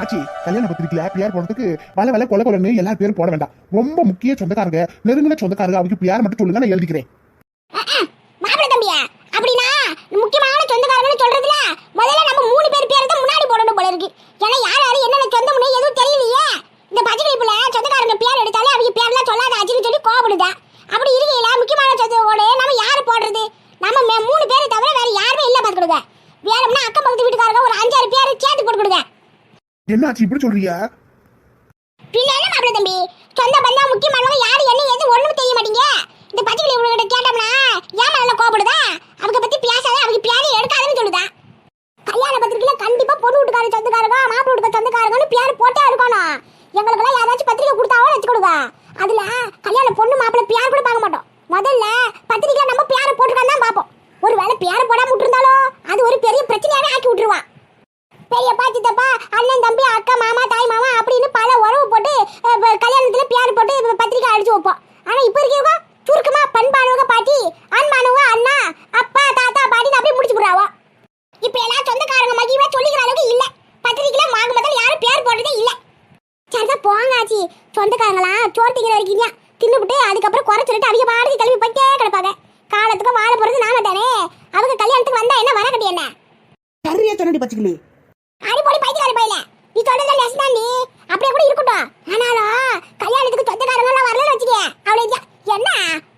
ஆச்சி கல்யாண பத்திரிக்கையில பியார் போடுறதுக்கு வல வல கொலை கொலன்னு எல்லா பேரும் போட வேண்டாம். ரொம்ப முக்கிய சொந்தக்காரங்க நெருங்கின சொந்தக்காரங்க அவங்க பியார் மட்டும் சொல்லுங்க நான் எழுதிக்கிறேன். மாப்பிள தம்பியா? அப்படின்னா முக்கியமான சொந்தக்காரங்கன்னு சொல்றதுல முதல்ல நம்ம மூணு பேர் பேரை தான் முன்னாடி போடணும் போல இருக்கு. ஏன்னா யார் யாரு என்னென்ன சொந்தம்னு எதுவும் தெரியலையே. இந்த பச்சைக்கிளிப்புல சொந்தக்காரங்க பேர் எடுத்தாலே அவங்க பேர்லாம் சொல்லாத ஆச்சுன்னு சொல்லி கோபப்படுதா அப்படி இருக்கையில முக்கியமான சொந்தோட நம்ம யாரு போடுறது? நம்ம மூணு பேரை தவிர வேற யாருமே இல்ல பாத்துக்கிடுங்க. வேணும்னா அக்கம் பக்கத்து வீட்டுக்காரங்க ஒரு அஞ்சாறு பேரை சேர்த்து போட்டுக்கிடுங்க. என்னாச்சு இப்படி சொல்றியா? பின்ன என்ன தம்பி? சொந்த பந்தா முக்கியமானவங்க யாரு என்ன எது ஒண்ணும் தெரிய மாட்டீங்க? இந்த பச்சைக்கிளி இவங்ககிட்ட கேட்டோம்னா ஏன் நல்லா கோபப்படுதா அவங்க பத்தி பேசாத அவங்க பேரை எடுக்காதுன்னு சொல்லுதா. கல்யாண பத்திரிக்கையில கண்டிப்பா பொண்ணு வீட்டுக்கார சொந்தக்காரங்க மாப்பிள்ளை வீட்டுக்கார சொந்தக்காரங்கன்னு பேர் போட்டே இருக்கணும் எங்களுக்கெல்லாம் யாராச்சும் பத்திரிக்கை கொடுத்தாவோ வச்சுக்கிடுங்க அதுல கல்யாண பொண்ணு மாப்பிள பேர் கூட பார்க்க மாட்டோம். முதல்ல பத்திரிக்கை நம்ம பேரை போட்டுருக்கான்னு தான் பார்ப்போம். ஒருவேளை பேரை போடாம விட்டுருந்தாலும் அது ஒரு பெரிய பிரச்சனையாவே ஆக்கி விட்டுருவான். பெரியப்பா சித்தப்பா அண்ணன் தம்பி அக்கா மாமா தாய் மாமா அப்படின்னு பல உறவு போட்டு கல்யாணத்துல பேர் போட்டு பத்திரிக்கை அடிச்சு வைப்போம். ஆனா இப்ப இருக்கவங்க சுருக்கமா பண்பானவங்க பாட்டி அன்பானவங்க அண்ணா அப்பா தாத்தா பாட்டின்னு அப்படியே முடிச்சு விடுறாவோ இப்ப எல்லாம் சொந்தக்காரங்க மகிழ்வா சொல்லிக்கிற அளவுக்கு இல்ல பத்திரிக்கையில மாக முதல் யாரும் பேர் போட்டதே இல்ல சரிதான் போங்க ஆச்சி சொந்தக்காரங்களா சோறு திங்கிற வரைக்கும் தின்னுபிட்டு அதுக்கப்புறம் குறை சொல்லிட்டு அவங்க பாட்டுக்கு கிளம்பி போயிட்டே கிடப்பாங்க காலத்துக்கு வாழ போறது நாம தானே அவங்க கல்யாணத்துக்கு வந்தா என்ன வர கட்டி என்ன சரியா சொன்னடி பச்சைக்கிளி அடிப்பொடி பைத்தியக்கார பையல நீ சொல்றது நெசம் நீ அப்படியே கூட இருக்கட்டும் ஆனாலும் கல்யாணத்துக்கு சொந்தக்காரங்க எல்லாம் வரலன்னு வச்சுக்க அவளை ஜா- என்ன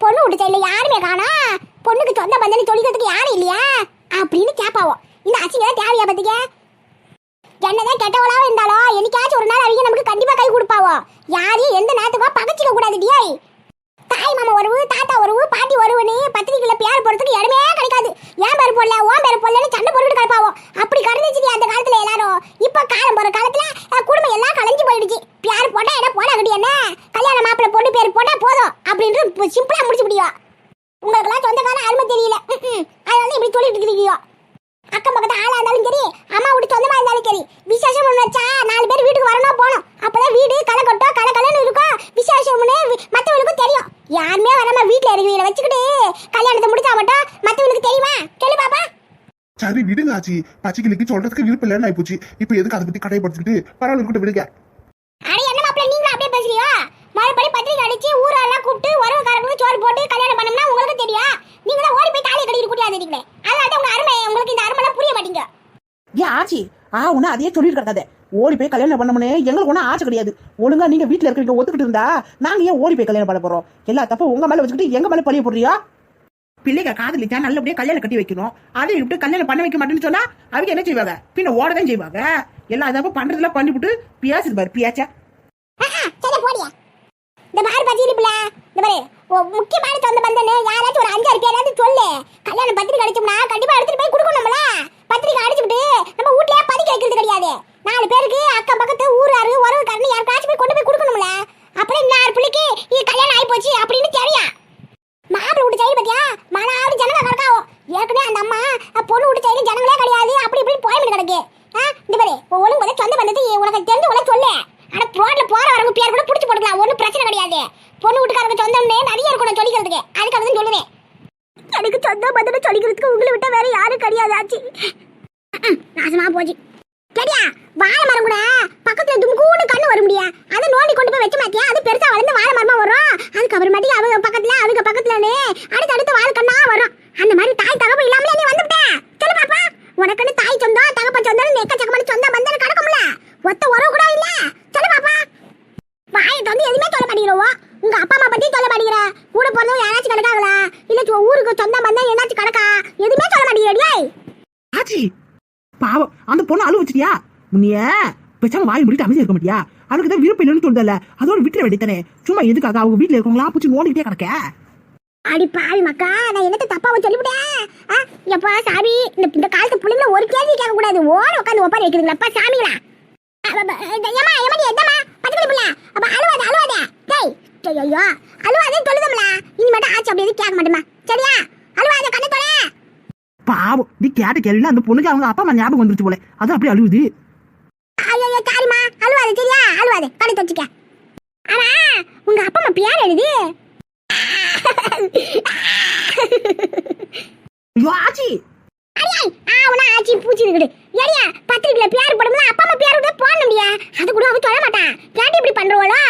பொண்ணு விட்டு சைடுல யாருமே காணோம் பொண்ணுக்கு சொந்த பந்தன்னு சொல்லிக்கிறதுக்கு யாரும் இல்லையா அப்படின்னு கேட்பாவோம் இந்த அசிங்க தேவையா பத்திக்க என்னதான் கெட்டவளாக இருந்தாலும் என்னைக்காச்சும் ஒரு நாள் அவங்க நமக்கு கண்டிப்பா கை கொடுப்பாவோ. யாரையும் எந்த நேரத்துக்கோ பகச்சிக்க கூடாது டியாய் தாய் மாமா உறவு தாத்தா உறவு பாட்டி உறவுன்னு பத்திரிக்கையில பேர் போடுறதுக்கு இடமே கிடைக்காது. ஏன் பேர் போடல ஓன் பேர் போடலன்னு சண்டை போட்டுட்டு கிடப்பாவோ. அப்படி கடந்துச்சு அந்த காலத்துல எல்லாரும். இப்ப காலம் போற காலத்துல குடும்பம் எல்லாம் கலைஞ்சு போயிடுச்சு. பேர் போட்டா என்ன போடா என்ன? கல்யாண மாப்பிள்ளை பொண்ணு பேர் போட்டா போதும். அப்படின்ட்டு சிம்பிளா முடிச்சு முடியும் உங்களுக்கெல்லாம் சொந்தக்கார அருமை தெரியல. அதனால இப்படி சொல்லிட்டு இருக்கீங்க அக்கம் பக்கத்து ஆளா இருந்தாலும் சரி அம்மா வீட்டு சொந்தமா இருந்தாலும் சரி விசேஷம் ஒண்ணு வச்சா நாலு பேர் வீட்டுக்கு வரணும் போகணும். அப்பதான் வீடு களை கொட்டும் களை கலன்னு இருக்கும். விசேஷம்னு வி- மத்தவங்களுக்கும் தெரியும். யாருமே வராம வீட்டுல இருக்கிறவங்கள வச்சுக்கிட்டு கல்யாணத்தை முடிச்சா மட்டும் மத்தவங்களுக்கு தெரியுமா? சொல்லு பாப்பா. சரி விடுங்க ஆச்சி. பச்சைக்கிளிக்கு சொல்றதுக்கு விருப்பம் இல்லைன்னு ஆயிப்போச்சு. இப்போ எதுக்கு அதை பத்தி கடைப்படுத்திக்கிட்டு பரவாயில்ல இருக்கட்டும் விடுங்க. அட என்ன மாப்பிள்ள நீங்களும் அப்படியே பேசுறியோ மறுபடி பத்திரிக்கை அடிச்சு ஊரெல்லாம் கூப்பிட்டு உறவுக்காரங்களுக்கு சோறு போட்டு கல்யாணம் பண்ணோம்னா உங்களுக்கு தெரியும் நீங்க தான் ஓடி போய் தாலி கட்டிட்டு கூட்டியாந்து இருக்கீங்களே அதனால தான் உங்க அருமை உங்களுக்கு இந்த அருமைலாம் புரிய மாட்டீங்க ஏன் ஆச்சி ஆ உன்ன அதையே சொல்லிட்டு கிடக்காத. ஓடி போய் கல்யாணம் பண்ணமுனே எங்களுக்கு ஒன்றும் ஆசை கிடையாது. ஒழுங்கா நீங்க வீட்டுல இருக்கிறவங்க ஒத்துக்கிட்டு இருந்தா நாங்க ஏன் ஓடி போய் கல்யாணம் பண்ண போறோம்? எல்லா தப்பும் உங்க மேல வச்சுக்கிட்டு எங்க மேல பழிய போடுறியா? பிள்ளைங்க காதலிச்சா நல்லபடியா கல்யாணம் கட்டி வைக்கணும். அதை விட்டு கல்யாணம் பண்ண வைக்க மாட்டேன்னு சொன்னா அவங்க என்ன செய்வாங்க? பின்ன ஓடதான் செய்வாங்க. எல்லா தப்பும் பண்றதுல பண்ணிவிட்டு பியாசுது பாரு பியாச்சா இந்த பாரு பத்திரி இந்த பாரு. ஓ, முக்கியமான சொந்த பந்தன்னு யாராச்சும் ஒரு அஞ்சாறு பேராச்சும் சொல்லு. கல்யாணம் பத்திரிக்கை அடிச்சோம்னா கண்டிப்பா எடுத்துட்டு போய் கொடுக்கணும்ல பத்திரிக்கை அடிச்சுட்டு நம்ம வீட்லயே பதிக்க வைக்கிறது கிடையாது. நாலு பேருக்கு அக்கம் பக்கத்து ஊராரு உறவுக்காரன்னு யாருக்காச்சும் போய் கொண்டு போய் கொடுக்கணும்ல அப்புறம் இந்த ஆறு பிள்ளைக்கு இது கல்யாணம் ஆகி போச்சு அப்படின்னு தெரியும் மாப்பிள்ளை வீட்டு சைடு பத்தியா? மனாவது ஜனங்க கிடக்காவும் ஏற்கனவே அந்த அம்மா பொண்ணு விட்டு சைடு ஜனங்களே கிடையாது. அப்படி இப்படி போயிட்டு கிடக்கு ஆ, இந்த பாரு. ஒழுங்கு போதே சொந்த பந்தத்தை உனக்கு தெரிஞ்சு உனக்கு சொல்லு. ஆனா ரோட்ல போற வரவங்க பேர் கூட புடிச்சு போட்டுக்கலாம். ஒண்ணும் பிரச்சனை கிடையாது. பொண்ணு வீட்டுக்காரங்க சொந்தம்னே நிறைய இருக்கணும் சொல்லிக்கிறதுக்கு. அதுக்காக தான் சொல்லுவேன். எனக்கு சொந்த பந்தத்தை சொல்லிக்கிறதுக்கு உங்களை விட்ட வேற யாரும் கிடையாது ஆச்சு. நாசமா போச்சு. சரியா? வாழை மரம் கூட பக்கத்துல தும்கூடு கண்ணு வரும் முடியா? அதை நோண்டி கொண்டு போய் வச்சு மாத்தியா அது பெருசா வளர்ந்து வாழை மரமா வரும். அதுக்கப்புறமாட்டி அவங்க பக்கத்துல அவங்க பக்கத்துலனே அடுத்து அடுத்து வாழை கண்ணா வரும். அந்த மாதிரி தாய் தகப்பு இல்லாமலே நீ வந்துட்ட. சொல்லு பாப்பா. உனக்குன்னு தாய் சொந்தம் தகப்ப சொந்தம் எக்கச்சக்கமான சொந்தம் பந்தம் கிடக்கும்ல. ஒத்த உறவு கூட இல்ல சொல்லு பாப்பா வாயை வந்து எதுவுமே சொல்ல மாட்டேங்கிறவோ உங்க அப்பா அம்மா பத்தி சொல்ல மாட்டேங்கிற கூட பிறந்தவங்க யாராச்சும் கிடக்காங்களா இல்ல சு- ஊருக்கு சொந்தம் பந்தம் என்னாச்சும் கிடக்கா எதுவுமே சொல்ல மாட்டேங்கிறடியே ஆச்சி பாவம் அந்த பொண்ணு அழு முன்னிய பேசாம வாய் முடிட்டு அமைதி இருக்க மாட்டியா? அவளுக்கு தான் விருப்பம் இல்லைன்னு சொல்றல அதோட விட்டுற வேண்டியதானே சும்மா எதுக்காக? அவங்க வீட்டுல இருக்கவங்களா பூச்சி நோண்டிக்கிட்டே கிடக்க. அடி பாவி மக்கா நான் என்னத்த தப்பாவை சொல்லிவிட்டேன் ஆ, எப்பா சாமி இந்த இந்த காலத்து பிள்ளைங்கள ஒரு கேள்வி கேட்க கூடாது ஓட உட்காந்து ஒப்பாரி வைக்கிறீங்களா சாமிங்களா? ஏம்மா ஏமாடி எதம்மா பக்கத்துல பிள்ளை. அப்ப அழுவாத அழுவாத. டேய் ஐயோ. அழுவாதே சொல்லுதம்ல. இனிமேட்டு ஆச்சு அப்படி எதுவும் கேட்க மாட்டேமா சரியா? அழுவாத கண்ணை தொலை பாவம் நீ கேட்ட கேள்வில அந்த பொண்ணுக்கு அவங்க அப்பா அம்மா ஞாபகம் வந்துருச்சு போல. அதான் அப்படியே அழுகுது ஐயோ காரிமா அழுவாது சரியா? அழுவாது கடை தச்சுக்க. ஆனா உங்க அப்பா அம்மா பியார் எழுது ஆச்சி. பூச்சி இருக்குது ஏரியா பத்திரிக்கையில பியார் படம்ல அப்பா அம்மா பியார் கூட போட முடியா அது கூட அவ தொட மாட்டான் கேட்டு இப்படி பண்றவளோ?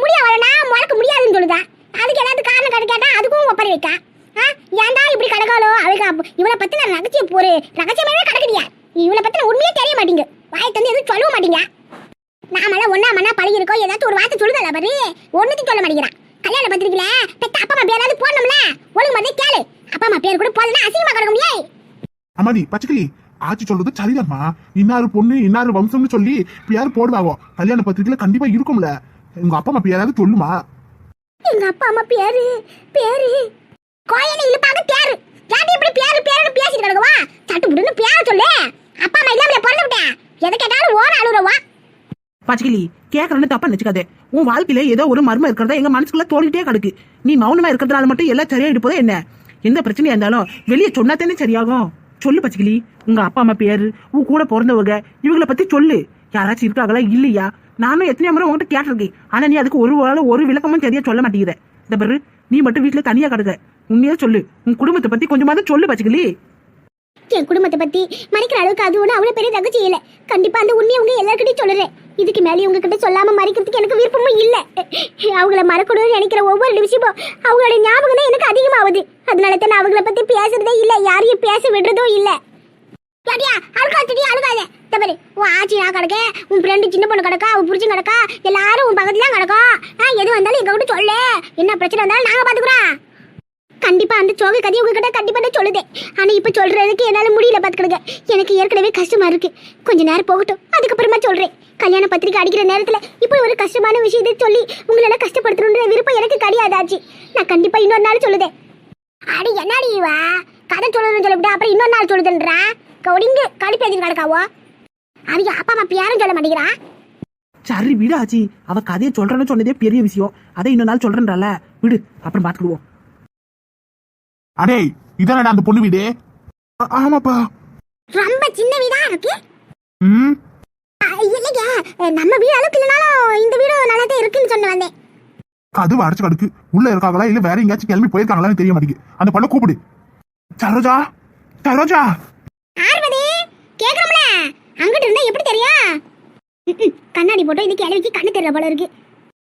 முடிய வரனா முடியாதுன்னு சொல்லுதா. அதுக்கு ஏதாவது காரணம் கண்டு அதுக்கும் ஒப்பறை வைக்கா. ஏன்டா இப்படி கடக்காளோ அவளுக்கு இவளை பத்தின நான் ரகசியம் போறேன் ரகசியமே பச்சைக்கிளி ஆச்சி சொல்றது சரிதாம்மா இன்னாரு பொண்ணு இன்னாரு வம்சம்னு சொல்லி பேர் போடுவாவோ. கல்யாண பத்திரிக்கையில கண்டிப்பா இருக்கும்ல. உங்க அப்பா அம்மா பேராவது சொல்லுமா? எங்க அப்பா அம்மா பேரு பேரு கோயனை இழுப்பாங்க பேரு யாட்டி இப்படி பேரு பேருன்னு பேசிட்டு கிடக்குவா? சட்டு புடுன்னு பேர சொல்லு. அப்பா அம்மா இல்லாமல பிறந்து விட்டேன் எதை கேட்டாலும் ஓர அழுறவா பச்சைக்கிளி கேட்கறேன்னு தப்பா நினைச்சுக்காதே. உன் வாழ்க்கையில ஏதோ ஒரு மர்மம் இருக்கிறதா எங்க மனசுக்குள்ள தோண்டிட்டே கிடக்கு. நீ மௌனமா இருக்கிறதுனால மட்டும் எல்லாம் சரியாயிட்டு போதே என்ன? எந்த பிரச்சனையா இருந்தாலும் வெளியே சொன்னா தானே சரியாகும். சொல்லு பச்சைக்கிளி. உங்க அப்பா அம்மா பேரு உன் கூட பிறந்தவங்க இவங்கள பத்தி சொல்லு. யாராச்சும் இருக்காங்களா இல்லையா? நானும் எத்தனையோ முறை உங்ககிட்ட கேட்டிருக்கேன். ஆனா நீ அதுக்கு ஒரு வேளை ஒரு விளக்கமும் சரியா சொல்ல மாட்டேங்கிற. இந்த பாரு நீ மட்டும் வீட்டுல தனியா கிடக்க. உண்மையா சொல்லு. உன் குடும்பத்தை பத்தி கொஞ்சமாவது சொல்லு பச்சைக்கிளி. என் குடும்பத்தை பத்தி மறைக்கிற அளவுக்கு அது ஒண்ணு அவ்வளவு பெரிய ரகசியம் இல்ல. கண்டிப்பா அந்த உண்மையை உங்க எல்லாருக்கிட்டையும் சொல்லுறேன். இதுக்கு மேலே உங்ககிட்ட சொல்லாம மறைக்கிறதுக்கு எனக்கு விருப்பமும் இல்ல. அவங்கள மறக்கணும்னு நினைக்கிற ஒவ்வொரு நிமிஷமும் அவங்களோட ஞாபகம் தான் எனக்கு அதிகமாகுது. அதனால தான் அவங்கள பத்தி பேசுறதே இல்ல. யாரையும் பேச விடுறதும் இல்ல. யாடியா அழுகாதடி அழுகாத. தவறு உன் ஆச்சி நான் கிடக்க உன் ஃப்ரெண்டு சின்ன பொண்ணு கிடக்கா உன் புரிச்சு கிடக்கா எல்லாரும் உன் பக்கத்துல கிடக்கும் ஆ, எது வந்தாலும் எங்க கூட சொல்லு. என்ன பிரச்சனை வந்தாலும் நாங்க பாத்துக்கிறோம். கண்டிப்பா அந்த சோக கதையை உங்ககிட்ட கண்டிப்பா நான் ஆனா இப்ப சொல்றதுக்கு என்னால முடியல பாத்துக்கிடுங்க. எனக்கு ஏற்கனவே கஷ்டமா இருக்கு. கொஞ்ச நேரம் போகட்டும். அதுக்கப்புறமா சொல்றேன். கல்யாண பத்திரிக்கை அடிக்கிற நேரத்துல இப்படி ஒரு கஷ்டமான விஷயத்தை சொல்லி உங்களால கஷ்டப்படுத்தணுன்ற விருப்பம் எனக்கு கிடையாதாச்சு நான் கண்டிப்பா இன்னொரு நாள் சொல்லுதேன். அடி என்னடி வா கதை சொல்லுதுன்னு சொல்லிவிட்டு அப்புறம் இன்னொரு நாள் சொல்லுதுன்றா? கவுடிங்க களி பேசிட்டு கிடக்காவோ அவங்க அப்பா அம்மா யாரும் சொல்ல மாட்டேங்கிறா? சரி விடு ஆச்சி. அவ கதையை சொல்றேன்னு சொன்னதே பெரிய விஷயம். அதை இன்னொரு நாள் சொல்றேன்றால. விடு அப்புறம் பாத்துக்கிடுவோம் அடே இதானடா அந்த பொண்ணு வீடு? ஆமாப்பா. ரொம்ப சின்ன வீடா இருக்கு ம். இல்லைங்க. நம்ம வீடு அளவுக்கு இல்லைனாலும் இந்த வீடு நல்லா தான் இருக்குன்னு சொன்ன வந்தேன். கதவு அடைச்சு கிடக்கு. உள்ள இருக்காங்களா இல்ல வேற எங்கேயாச்சும் கிளம்பி போயிருக்காங்களான்னு தெரிய மாட்டேங்குது. அந்த பொண்ணை கூப்பிடு. சரோஜா? சரோஜா? ஆர்வதி கேக்குறோம்ல? அங்கிட்டு இருந்தா எப்படி தெரியும். கண்ணாடி போட்டோம் இது கிளவிக்கு கண்ணு தெரியல போல இருக்கு.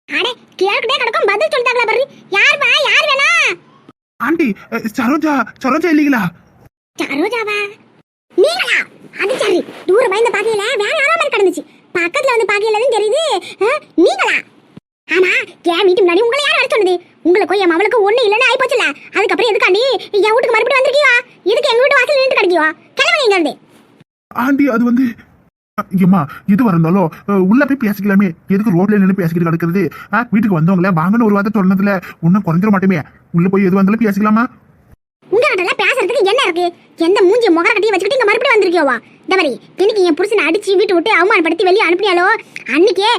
அடே கேட்டுட்டே கிடக்கும் பதில் சொல்லிட்டாங்களா பாரு. யார் வா யார் வேணா? ஆண்டி சரோஜா சரோஜா இல்லீங்களா? சரோஜாவா? நீங்களா? அது சரி. தூரமா இந்த பாக்கையில வேற யாரோ மாதிரி கிடந்துச்சு. பக்கத்துல வந்து பாக்கையில தெரியுது. நீங்களா? ஆமா என் வீட்டு முன்னாடி உங்களை யார் வர சொன்னது? உங்களுக்கும் என் மவளுக்கும் ஒண்ணு இல்லைன்னு ஆயி போச்சுல அதுக்கப்புறம் எதுக்காண்டி என் வீட்டுக்கு மறுபடியும் வந்திருக்கியோ? இதுக்கு எங்க வீட்டு வாசல் நின்று கிடைக்கியோ? கிளம்புங்க இங்க இருந்து? ஆண்டி அது வந்து ஐயம்மா இது வரந்தாலும் உள்ள போய் பேசிக்கலாமே. எதுக்கு ரோட்ல நின்று பேசிக்கிட்டு கிடக்குறது? வீட்டுக்கு வந்தவங்கள வாங்கன்னு ஒரு வார்த்தை சொன்னதுல ஒன்னும் குறைஞ்சிட மாட்டேமே. உள்ள போய் எது வந்தாலும் பேசிக்கலாமா? உங்ககிட்ட எல்லாம் பேசுறதுக்கு என்ன இருக்கு? எந்த மூஞ்சி முகர கட்டி வச்சுக்கிட்டு இங்க மறுபடியும் வந்திருக்கியோவா? இந்த மாதிரி இன்னைக்கு என் புருஷனை அடிச்சு வீட்டு விட்டு அவமானப்படுத்தி வெளியே அனுப்பினாலோ? அன்னைக்கே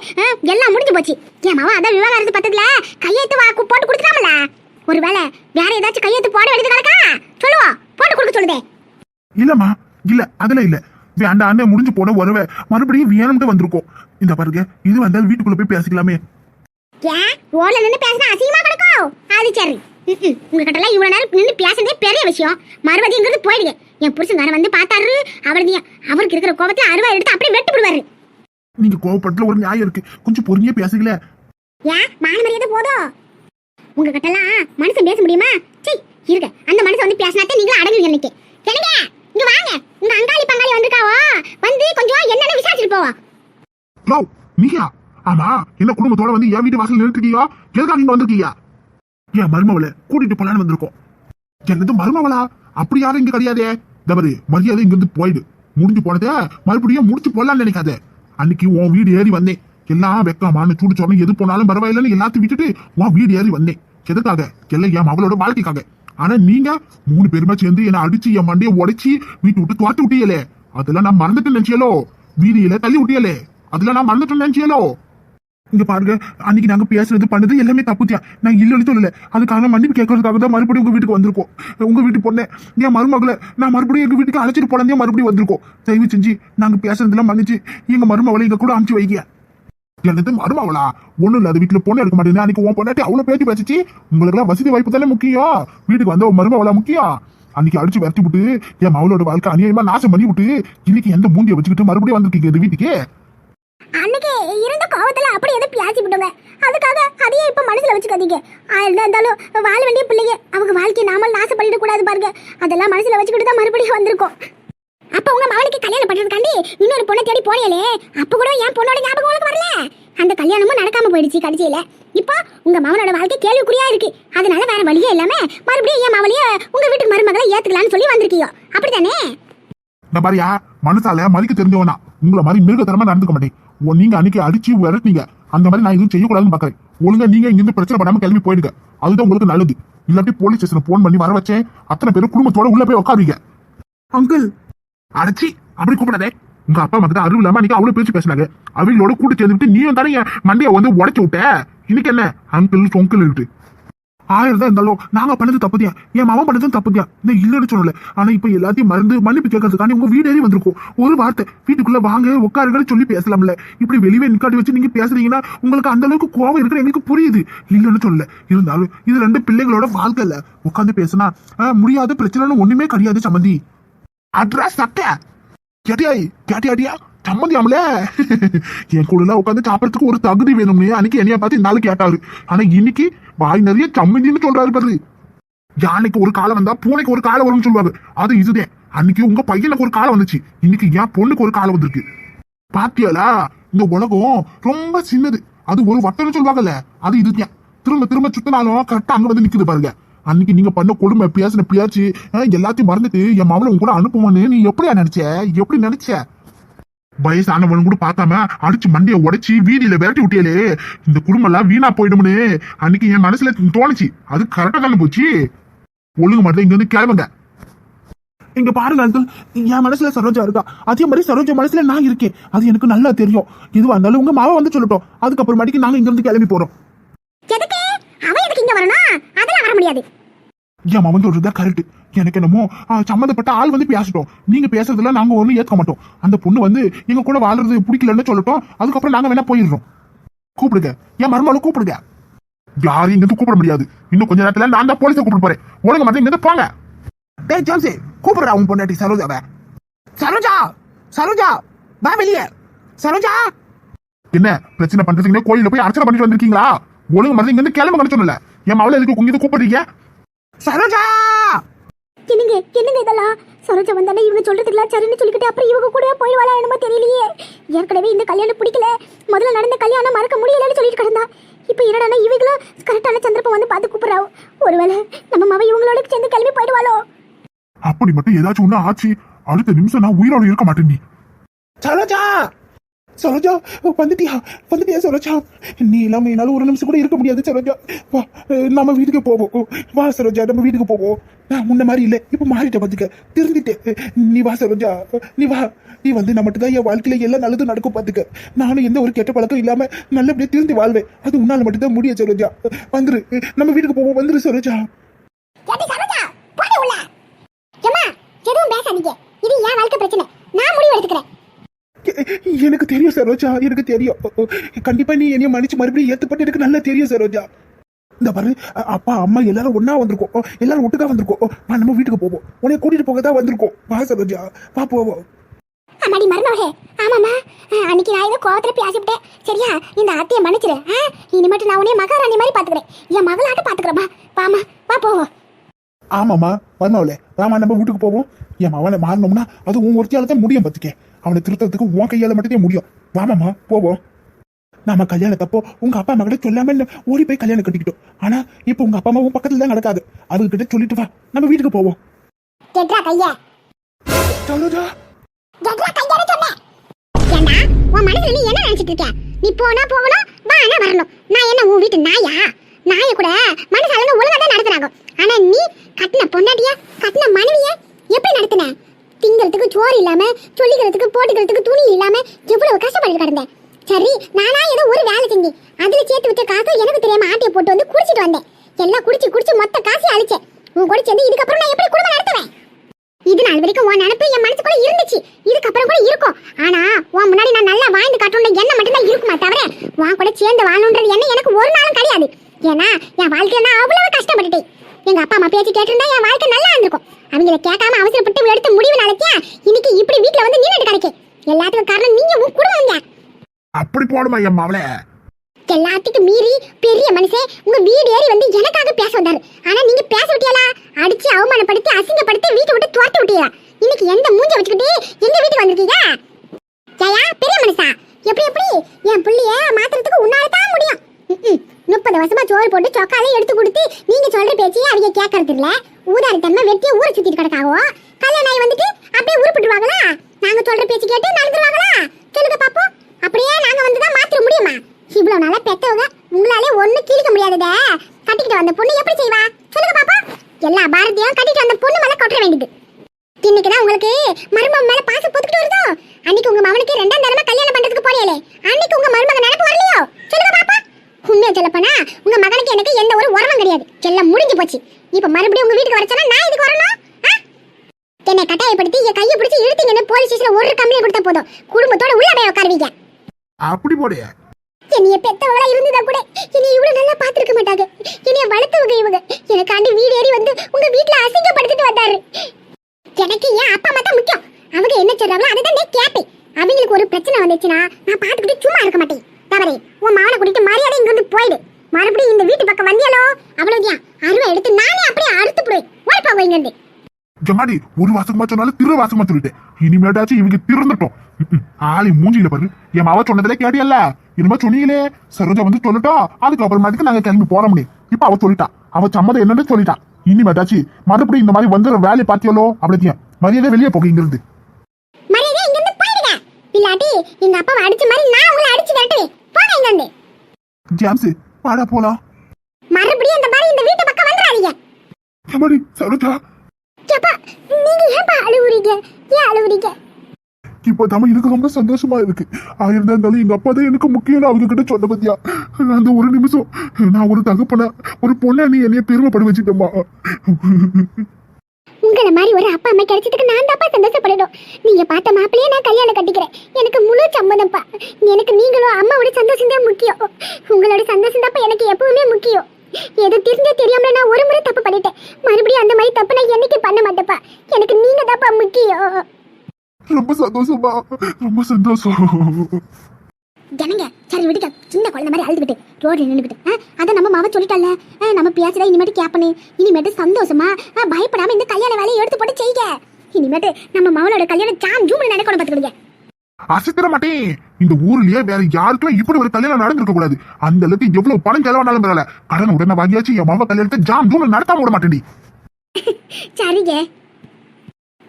எல்லாம் முடிஞ்சு போச்சு. என் மாவா அதான் விவகாரத்து பத்தத்துல கையெழுத்து வா போட்டு கொடுத்துட்டாமல ஒருவேளை வேற ஏதாச்சும் கையெழுத்து போட வேண்டியது கிடக்கா? சொல்லுவோம் போட்டு கொடுக்க சொல்லுதே. இல்லம்மா இல்ல அதுல இல்ல. வேண்டாம் முடிஞ்சு போன உறவை மறுபடியும் வேணும்ட்டு வந்திருக்கோம். இந்த பாருங்க இது வந்தால் வீட்டுக்குள்ள போய் பேசிக்கலாமே. ஏன்? ஓல நின்னு பேசினா அசிங்கமா கிடக்கும். அது சரி. உங்ககிட்ட எல்லாம் இவ்வளவு நேரம் நின்னு பேசுறதே பெரிய விஷயம். மறுபடியும் போயிடுங்க. என் புருஷன் வந்து பார்த்தாரு. அவரது அவருக்கு இருக்கிற கோபத்தை அருவா எடுத்து அப்படியே வெட்டு விடுவாரு நீங்க கோவப்பட்டுல ஒரு நியாயம் இருக்கு. கொஞ்சம் பொறுமையா பேசுங்களே. ஏன் மான மரியாதை போதும் உங்ககிட்ட எல்லாம் மனுஷன் பேச முடியுமா? சீ இருக்க அந்த மனுஷன் வந்து பேசினாத்தே நீங்களும் அடங்குவீங்க இன்னைக்கு என்னங்க இங்க வாங்க. உங்க அங்காளி பங்காளி வந்திருக்காவோ? வந்து கொஞ்சம் என்னன்னு விசாரிச்சுட்டு போவா. நீயா? ஆமா என்ன குடும்பத்தோட வந்து என் வீட்டு வாசல் நின்றுருக்கீங்க எதுக்காக நீங்க வந்திருக்கீங்க? என் மருமவளை கூட்டிட்டு போலான்னு வந்திருக்கோம். என்னது மருமவளா? அப்படி யாரும் இங்க கிடையாதே. தவறு மரியாதை இங்கிருந்து போயிடு. முடிஞ்சு போனதே மறுபடியும் முடிச்சு போடலாம்னு நினைக்காத. அன்னைக்கு உன் வீடு ஏறி வந்தேன். எல்லாம் வெக்கமான சூடு சொன்ன எது போனாலும் பரவாயில்லன்னு எல்லாத்தையும் விட்டுட்டு உன் வீடு ஏறி வந்தேன். எதுக்காக எல்லாம் என் அவளோட வாழ்க்கைக்காக. ஆனா நீங்க மூணு பேருமே சேர்ந்து என்ன அடிச்சு என் மண்டையை உடைச்சி வீட்டு விட்டு துவாத்து விட்டியலே அதெல்லாம் நான் மறந்துட்டு நினைச்சியலோ வீதியில தள்ளி விட்டியலே அதெல்லாம் நான் மறந்துட்டு நினைச்சியலோ இங்க பாருங்க அன்னைக்கு நாங்க பேசுறது பண்ணது எல்லாமே தப்புத்தியா? நான் இல்லைன்னு சொல்லல. அதுக்காக மன்னிப்பு கேட்கறதுக்காக தான் மறுபடியும் உங்க வீட்டுக்கு வந்திருக்கோம். உங்க வீட்டு பொண்ணு என் மருமகளை நான் மறுபடியும் எங்க வீட்டுக்கு அழைச்சிட்டு போனதே மறுபடியும் வந்திருக்கோம். தயவு செஞ்சு நாங்க பேசுறதுலாம் மன்னிச்சு எங்க மருமகளை இங்க கூட அனுப்பிச்சு வைக்க என்னது மருமவளா ஒண்ணும் இல்ல அது வீட்டுல பொண்ணு எடுக்க மாட்டேங்குது அன்னைக்கு உன் பொண்ணாட்டி அவ்வளவு பேட்டி பேசிச்சு. உங்களுக்கு எல்லாம் வசதி வாய்ப்பு தானே முக்கியம். வீட்டுக்கு வந்த உன் மருமவளா முக்கியம் அன்னைக்கு அடிச்சு விரட்டி விட்டு என் மவளோட வாழ்க்கை அநியாயமா நாசம் பண்ணி விட்டு இன்னைக்கு எந்த மூஞ்சியை வச்சுக்கிட்டு மறுபடியும் வந்திருக்கீங்க இந்த வீட்டுக்கு? அன்னைக்கு இருந்த கோவத்துல அப்படி எதை பியாசி விடுங்க அதுக்காக அதையே இப்ப மனசுல வச்சுக்காதீங்க. ஆயிரம் இருந்தாலும் வாழ வேண்டிய பிள்ளைங்க அவங்க வாழ்க்கையை நாம நாசம் பண்ணிட கூடாது பாருங்க. அதெல்லாம் மனசுல வச்சுக்கிட்டு தான் மறுபடியும் வந்திருக்கோம். அப்ப உங்க மகனுக்கு கல்யாணம் பண்றதுக்காண்டி இன்னொரு பொண்ணை தேடி போனீங்களே அப்ப கூட என் பொண்ணோட ஞாபகம் உங்களுக்கு வரல? அந்த கல்யாணமும் நடக்காம போயிடுச்சு கடைசியில. இப்போ உங்க மகனோட வாழ்க்கை கேள்விக்குறியா இருக்கு. அதனால வேற வழியே இல்லாம மறுபடியும் என் மவளைய உங்க வீட்டுக்கு மருமகளை ஏத்துக்கலாம்னு சொல்லி வந்திருக்கியோ. அப்படித்தானே? இந்த மாதிரியா மனசால மதிக்க தெரிஞ்சவனா. உங்களை மாதிரி மிருகத்தனமா நடந்துக்க மாட்டேன். நீங்க அன்னைக்கு அடிச்சு விரட்டினீங்க. அந்த மாதிரி நான் எதுவும் செய்யக்கூடாதுன்னு பாக்குறேன். ஒழுங்கா நீங்க இங்கிருந்து பிரச்சனை பண்ணாம கிளம்பி போயிடுங்க. அதுதான் உங்களுக்கு நல்லது. இல்லாட்டி போலீஸ் ஸ்டேஷன் போன் பண்ணி வர வச்சேன். அத்தனை பேரும் குடும்பத்தோட உள்ள போய் உட்காருவீங்க அங்கிள். அடைச்சி அப்படி கூப்பிடாதே. உங்க அப்பா அம்மா கிட்ட அறிவு இல்லாம அன்னைக்கு அவ்வளவு பேச்சு பேசினாங்க. அவங்களோட கூட்டு சேர்ந்துட்டு நீயும் தானே மண்டைய வந்து உடைச்சு விட்ட? இன்னைக்கு என்ன? அங்கிள் சொங்கிள் ஆயிரம் தான் இருந்தாலும் நாங்க பண்ணது தப்புதியா? என் மாமா பண்ணதும் தப்புதியா? நான் இல்லைன்னு சொல்லல. ஆனா இப்ப எல்லாத்தையும் மறந்து மன்னிப்பு கேட்கறதுக்காண்டி உங்க வீடு ஏறி வந்திருக்கும் ஒரு வார்த்தை வீட்டுக்குள்ள வாங்க உட்காருங்கன்னு சொல்லி பேசலாம்ல. இப்படி வெளியே நிக்காட்டி வச்சு நீங்க பேசுறீங்கன்னா உங்களுக்கு அந்த அளவுக்கு கோவம் இருக்கிற எங்களுக்கு புரியுது. இல்லைன்னு சொல்லல. இருந்தாலும் இது ரெண்டு பிள்ளைகளோட வாழ்க்கை இல்ல உட்காந்து பேசினா முடியாத பிரச்சனைன்னு ஒண்ணுமே கிடையாது சம்மந்தி. அட்ரஸ் சட்டை கேட்டியாய் கேட்டியாட்டியா சம்மந்தியாமல என் கூட உட்காந்து சாப்பிடறதுக்கு ஒரு தகுதி வேணும்னு அன்னைக்கு என்னைய பார்த்து இந்த நாள் கேட்டாரு. ஆனா இன்னைக்கு வாய் நிறைய சம்மந்தின்னு சொல்றாரு பாரு. யானைக்கு ஒரு காலம் வந்தா பூனைக்கு ஒரு காலம் வரும்னு சொல்லுவாங்க அது இதுதான் அன்னைக்கு உங்க பையனுக்கு ஒரு காலம் வந்துச்சு. இன்னைக்கு என் பொண்ணுக்கு ஒரு காலம் வந்திருக்கு. பாத்தியாளா? இந்த உலகம் ரொம்ப சின்னது. அது ஒரு வட்டம்னு சொல்லுவாங்கல்ல. அது இதுதான் திரும்ப திரும்ப சுத்தினாலும் கரெக்டா அங்க வந்து நிக்குது பாருங்க. அன்னைக்கு நீங்க பண்ண கொடுமை பியாசின பியாச்சு எல்லாத்தையும் மறந்துட்டு என் மாமலை உங்க கூட அனுப்புவான்னு நீ எப்படியா நினைச்ச? எப்படி நினைச்ச? வயசானவனு கூட பார்க்காம அடிச்சு மண்டியை உடைச்சு வீதியில விரட்டி விட்டியலே. இந்த குடும்பம் எல்லாம் வீணா போயிடும்னு அன்னைக்கு என் மனசுல தோணுச்சு. அது கரெக்டா தானே போச்சு? ஒழுங்கு மட்டும் இங்க வந்து கிளம்புங்க. இங்க பாருங்க அங்கிள் என் மனசுல சரோஜா இருக்கா. அதே மாதிரி சரோஜா மனசுல நான் இருக்கேன். அது எனக்கு நல்லா தெரியும். எதுவா இருந்தாலும் உங்க மாமா வந்து சொல்லட்டும். அதுக்கப்புறமாட்டிக்கு நாங்க இங்க இருந்து கிளம்பி போறோம். எதுக்கு? அவன் எதுக்கு இங்க வரணும்? அதெல்லாம் வர முடியாது. என் மாமன் சொல்றதா கரெக்ட் எனக்கு என்னமோ சம்மந்தப்பட்ட ஆள் வந்து பேசட்டும். நீங்க பேசுறதுல நாங்க ஒன்றும் ஏற்க மாட்டோம். அந்த பொண்ணு வந்து எங்க கூட வாழ்றது பிடிக்கலன்னு சொல்லட்டும். அதுக்கப்புறம் நாங்க வேணா போயிடுறோம். கூப்பிடுங்க. என் மருமகளும் கூப்பிடுங்க. யாரையும் இங்க இருந்து கூப்பிட முடியாது. இன்னும் கொஞ்ச நேரத்துல நான் தான் போலீஸை கூப்பிட போறேன். ஒழுங்க மட்டும் இங்க இருந்து போங்க. டே ஜான்சி கூப்பிடுறா உன் பொண்டாட்டி சரோஜாவை. சரோஜா! சரோஜா! வா வெளியே. சரோஜா! என்ன பிரச்சனை பண்றதுக்கு கோயில போய் அர்ச்சனை பண்ணிட்டு வந்திருக்கீங்களா? ஒழுங்கு மாதிரி இங்க இருந்து கிளம்புங்கன்னு சொல்லல என் மவளை எதுக்கு உங்க கூப்பிடுறீங்க? சரோஜா! என்னங்க என்னங்க இதெல்லாம்? சரோஜா வந்தானே இவங்க சொல்றதுக்குலாம் சரின்னு சொல்லிக்கிட்டு அப்புறம் இவங்க கூட போயிடுவாளா என்னமோ தெரியலையே. ஏற்கனவே இந்த கல்யாணம் பிடிக்கல. முதல்ல நடந்த கல்யாணம் மறக்க முடியலன்னு சொல்லிட்டு கிடந்தா. இப்போ என்னடா இவங்களும் கரெக்டான சந்தர்ப்பம் வந்து பார்த்து கூப்பிடுறாவோ. ஒருவேளை நம்ம மவ இவங்களோட சேர்ந்து கிளம்பி போயிடுவாளோ? அப்படி மட்டும் ஏதாச்சும் ஒண்ணு ஆச்சு. அடுத்த நிமிஷம் நான் உயிரோட இருக்க மாட்டேன் நீ. சரோஜா! சரோஜா வந்துட்டியா? வந்துட்டியா சரோஜா? நீ இல்லாம என்னால ஒரு நிமிஷம் கூட இருக்க முடியாது சரோஜா. வா நம்ம வீட்டுக்கு போவோம். வா சரோஜா நம்ம வீட்டுக்கு போவோம். நான் முன்ன மாதிரி இல்லை. இப்போ மாறிட்ட பார்த்துக்க திருந்திட்டேன் நீ வா சரோஜா. நீ வா. நீ வந்து நம்மட்டு தான் என் வாழ்க்கையில எல்லாம் நல்லதும் நடக்கும் பார்த்துக்க நானும் எந்த ஒரு கெட்ட பழக்கம் இல்லாம நல்லபடியா திருந்தி வாழ்வேன். அது உன்னால மட்டும் தான் முடியும் சரோஜா. வந்துரு. நம்ம வீட்டுக்கு போவோம். வந்துரு சரோஜா. சரோஜா? போடி உள்ள. ஏம்மா எதுவும் பேசாதீங்க. இது என் வாழ்க்கை பிரச்சனை. நான் முடிவு எடுத்துக்கிறேன். எனக்கு தெரியும் சரோஜா. எனக்கு தெரியும். கண்டிப்பா நீ என்னைய மன்னிச்சு மறுபடியும் ஏத்துப்பட்டு எனக்கு நல்லா தெரியும் சரோஜா. இந்த பாரு அப்பா அம்மா எல்லாரும் ஒண்ணா வந்திருக்கோம். எல்லாரும் ஒட்டுக்கா வந்திருக்கோம். வா நம்ம வீட்டுக்கு போவோம். உன்னை கூட்டிட்டு போக தான் வந்திருக்கோம். வா சரோஜா. வா போவோம். அம்மாடி மருமகளே. ஆமாம்மா. அன்னைக்கு நான் ஏதோ கோவத்துல பேசிவிட்டேன். சரியா? இந்த அத்தையை மன்னிச்சிரு. ஆ இனிமேட்டு நான் உன்னைய மகாராணி மாதிரி பாத்துக்கிறேன் என் மகளாட்ட பாத்துக்கிறேம்மா வாமா வா போவோம். ஆமாம்மா வரமாவில வாமா நம்ம வீட்டுக்கு போவோம். என் அவனை மாறணும்னா அது உன் ஒருத்தியால தான் முடியும் பத்துக்க அவனை திருத்தறதுக்கு உன் கையால மட்டும்தான் முடியும். வாமாம்மா போவோம். நாம கல்யாணத்தப்போ உங்க அப்பா அம்மா கிட்ட சொல்லாம ஓடி போய் கல்யாணம் கட்டிக்கிட்டோம். ஆனா இப்போ உங்க அப்பா அம்மா உன் பக்கத்துல தான் நடக்காது. அவங்க கிட்ட சொல்லிட்டு வா. நம்ம வீட்டுக்கு போவோம். கெட்ரா கையா. சரோஜா கெட்ரா சொன்னேன் ஏண்டா உன் மனசுல நீ என்ன நினைச்சிட்டு இருக்க? நீ போனா போகணும் வானா வரணும். நான் என்ன உன் வீட்டு நாயா? நாய கூட ஒழுங்கா தான் நடத்துறாங்க. ஆனா நீ கட்டின பொண்டாட்டிய கட்டின மனைவிய எப்படி நடத்துன? திங்கிறதுக்கு சோறு இல்லாம சொல்லிக்கிறதுக்கு போட்டுக்கிறதுக்கு துணி இல்லாம எவ்வளவு கஷ்டப்பட்டு கிடந்தேன். சரி நானா ஏதோ ஒரு வேலை செஞ்சேன். அதுல சேர்த்து வச்ச காசு எனக்கு தெரியாம ஆட்டையை போட்டு வந்து குடிச்சிட்டு வந்தேன். எல்லாம் குடிச்சு குடிச்சு மொத்த காசு அழிச்சேன். உன் கூட சேர்ந்து இதுக்கப்புறம் நான் எப்படி குடும்பம் நடத்துவேன்? இது நாள் வரைக்கும் உன் நினைப்பு என் மனசுக்குள்ள இருந்துச்சு. இதுக்கப்புறம் கூட இருக்கும். ஆனா உன் முன்னாடி நான் நல்லா வாழ்ந்து காட்டணும்னு என்ன மட்டும்தான் இருக்குமா தவிர உன் கூட சேர்ந்து வாழணுன்றது என்ன எனக்கு ஒரு நாளும் கிடையாது. ஏன்னா என் வாழ்க்கையில நான் அவ்வளவு கஷ்டப்பட்டுட்டேன். எங்க அப்பா அம்மா பேச்சு கேட்டிருந்தா என் வாழ்க்கை நல்லா இருந்திருக்கும். அவங்கள கேட்காம அவசரப்பட்டு எடுத்த முடிவு நாளைக்கா இன்னைக்கு இப்படி வீட்டுல வந்து நின்னுட்டு கிடைக்கும் எல்லாத்துக்கும் காரணம் நீங்க உன் குடும்பம் அப்படி போடுமா என் மாவள? எல்லாத்துக்கும் மீறி பெரிய மனுஷன் உங்க வீடு ஏறி வந்து எனக்காக பேச வந்தாரு. ஆனா நீங்க பேச விட்டியலா? அடிச்சு அவமானப்படுத்தி அசிங்கப்படுத்தி வீட்டை விட்டு துரத்தி விட்டீங்களா இன்னைக்கு எந்த மூஞ்ச வச்சுக்கிட்டு எங்க வீட்டுக்கு வந்திருக்கீங்க? ஜயா பெரிய மனுஷா? எப்படி எப்படி? என் புள்ளைய மாத்துறதுக்கு உன்னால தான் முடியும் ம்ம். முப்பது வருஷமா சோறு போட்டு சொக்காலே எடுத்து கொடுத்து நீங்க சொல்ற பேச்சையே அவங்க கேட்கறது இல்ல ஊதாரித்தன்மை வெட்டி ஊரை சுத்திட்டு கிடக்காவோ? கல்யாணம் ஆகி வந்துட்டு அப்படியே உருப்பிட்டுருவாங்களா? நாங்க சொல்ற பேச்சு கேட்டு நடந்துருவாங்களா? சொல்லுங்க பாப்போம். அப்படியே நாங்க வந்துதான் மாத்திர முடியுமா? இவ்வளவு நாளா பெத்தவங்க உங்களாலே ஒண்ணு கீழிக்க முடியாதத கட்டிக்கிட்டு வந்த பொண்ணு எப்படி செய்வா? சொல்லுங்க பாப்பா எல்லா பாரதியும் கட்டிட்டு வந்த பொண்ணு மேல கொட்ட வேண்டியது. இன்னைக்குதான் உங்களுக்கு மருமகன் மேல பாசம் பொத்துக்கிட்டு வருதோ? அன்னைக்கு உங்க மகனுக்கு ரெண்டாம் தடவை கல்யாணம் பண்றதுக்கு போறியலே அன்னைக்கு உங்க மருமகன் நினைப்பு வரலையோ? சொல்லுங்க உண்மையா சொல்லப்போனா உங்க மகனுக்கு எனக்கு எந்த ஒரு உறவும் கிடையாது. எல்லாம் முடிஞ்சு போச்சு. இப்ப மறுபடியும் உங்க வீட்டுக்கு வரச்சனா நான் இதுக்கு வரணும்? என்னை கட்டாயப்படுத்தி என் கையை பிடிச்சி இழுத்தீங்கன்னு போலீஸ் ஸ்டேஷன்ல ஒரு கம்ப்ளைண்ட் கொடுத்தா போதும். குடும்பத்தோட உள்ள போய் உட்காருவீங்க. அப்படி போடைய என்னைய பெத்தவங்களா இருந்ததா கூட? என்னை இவ்வளவு நல்லா பாத்துருக்க மாட்டாங்க. என்னைய வளர்த்தவங்க இவங்க. எனக்காண்டி வீடு ஏறி வந்து உங்க வீட்டுல அசிங்கப்படுத்திட்டு வந்தாரு. எனக்கு ஏன் அப்பா அம்மா தான் முக்கியம். அவங்க என்ன சொல்றாங்களோ அதை தான் நான் கேட்பேன் அவங்களுக்கு ஒரு பிரச்சனை வந்துச்சுன்னா நான் பாத்துக்கிட்டு சும்மா இருக்க மாட்டேன். தவறே உன் மாவனை கூட்டிட்டு மரியாதை இங்க இருந்து போயிடு. மறுபடியும் இந்த வீட்டு பக்கம் வந்தியாலோ? அவ்வளவுதான். அருவா எடுத்து நானே அப்படியே அறுத்து போடுவேன் ஓடி போங்க இங்க ஜமாடி ஒரு வாசகமா சொன்னாலும் திரு வாசகமா சொல்லிட்டேன். இனிமேட்டாச்சும் இவங்க திருந்தட்டும். ம்ம். ஆளி மூஞ்சில பாரு. என் மாவ சொன்னதுல கேட்டியல்ல? இனிமே சொன்னீங்களே. சரோஜா வந்து சொல்லட்டா. அதுக்கப்புறமாட்டுக்கு நாங்க கிளம்பி போற முடியும் இப்ப அவ சொல்லிட்டா. அவ சம்மதம் என்னன்னு சொல்லிட்டா. இனிமேட்டாச்சு மறுபடியும் இந்த மாதிரி வந்து வேலையை பாத்தியாலோ அப்படித்தியா மரியாதை வெளியே போக இங்க இருந்து மரியாதை இங்க இருந்து போயிடுங்க. இல்லாட்டி எங்க அப்பாவை அடிச்ச மாதிரி நான் உங்களை அடிச்சு விரட்டுவேன். போங்க இங்க இருந்து ஜாம்ஸ் வாடா போலாம். மறுபடியும் இந்த மாதிரி இந்த வீட்டு பக்கம் வந்துடாதீங்க ஜமாடி சரோஜா? எப்பா நீங்க ஏன்பா அழுவுறீங்க? ஏன் அழுவுறீங்க? இப்போ தம எனக்கு ரொம்ப சந்தோஷமா இருக்கு. ஆயிரம் இருந்தாலும் எங்க அப்பா தான் எனக்கு முக்கியம் அவங்க கிட்ட சொன்ன பத்தியா? அந்த ஒரு நிமிஷம் நான் ஒரு தகப்பனா ஒரு பொண்ணை நீ என்னைய பெருமைப்பட வச்சுட்டேம்மா. உங்கள மாதிரி ஒரு அப்பா அம்மா கிடைச்சதுக்கு நான் தான்ப்பா சந்தோஷப்படணும். நீங்க பார்த்த மாப்பிளையே நான் கல்யாணம் கட்டிக்கிறேன். எனக்கு முழு சம்மதம்ப்பா. எனக்கு நீங்களும் அம்மாவோட சந்தோஷம் தான் முக்கியம். உங்களோட சந்தோஷம் தான்ப்பா எனக்கு எப்பவுமே முக்கியம். ஏதோ தெரிஞ்சே தெரியாம நான் ஒரு முறை தப்பு பண்ணிட்டேன். மறுபடியும் அந்த மாதிரி தப்பு நான் என்னைக்கு பண்ண மாட்டேப்பா எனக்கு நீங்க தான்ப்பா முக்கியம். ரொம்ப சந்தோஷமா ரொம்ப சந்தோஷம். ஜனங்க சரி விடுங்க. சின்ன குழந்தை மாதிரி அழுதுகிட்டு ரோட்ல நின்றுக்கிட்டு ஆ, அதை நம்ம மாவ சொல்லிட்டோம்ல ஆ, நம்ம பேசுறத இனிமேட்டு கேப்பனு. இனிமேட்டு சந்தோஷமா பயப்படாம இந்த கல்யாண வேலையை எடுத்து போட்டு செய்யுங்க இனிமேட்டு நம்ம மவளோட கல்யாணம் ஜாம் ஜூம் நடக்கணும் பாத்துக்கிடுங்க அசைத்திர மாட்டேன் இந்த ஊர்லயே வேற யாருக்குமே இப்படி ஒரு கல்யாணம் நடந்திருக்க கூடாது. அந்த அளவுக்கு எவ்வளவு பணம் செலவானாலும் பரவாயில்ல. கடன் உடனே வாங்கியாச்சு என் மாவ கல்யாணத்தை ஜாம் ஜூம் நடத்தாம விட மாட்டேன்டி. சரிங்க.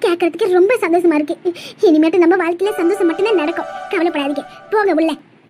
கேட்கறதுக்கு ரொம்ப சந்தோஷமா இருக்கு. இனிமேட்டு நம்ம வாழ்க்கையில சந்தோஷம் மட்டும்தான் நடக்கும். கவலைப்படாதீங்க. போங்க உள்ள.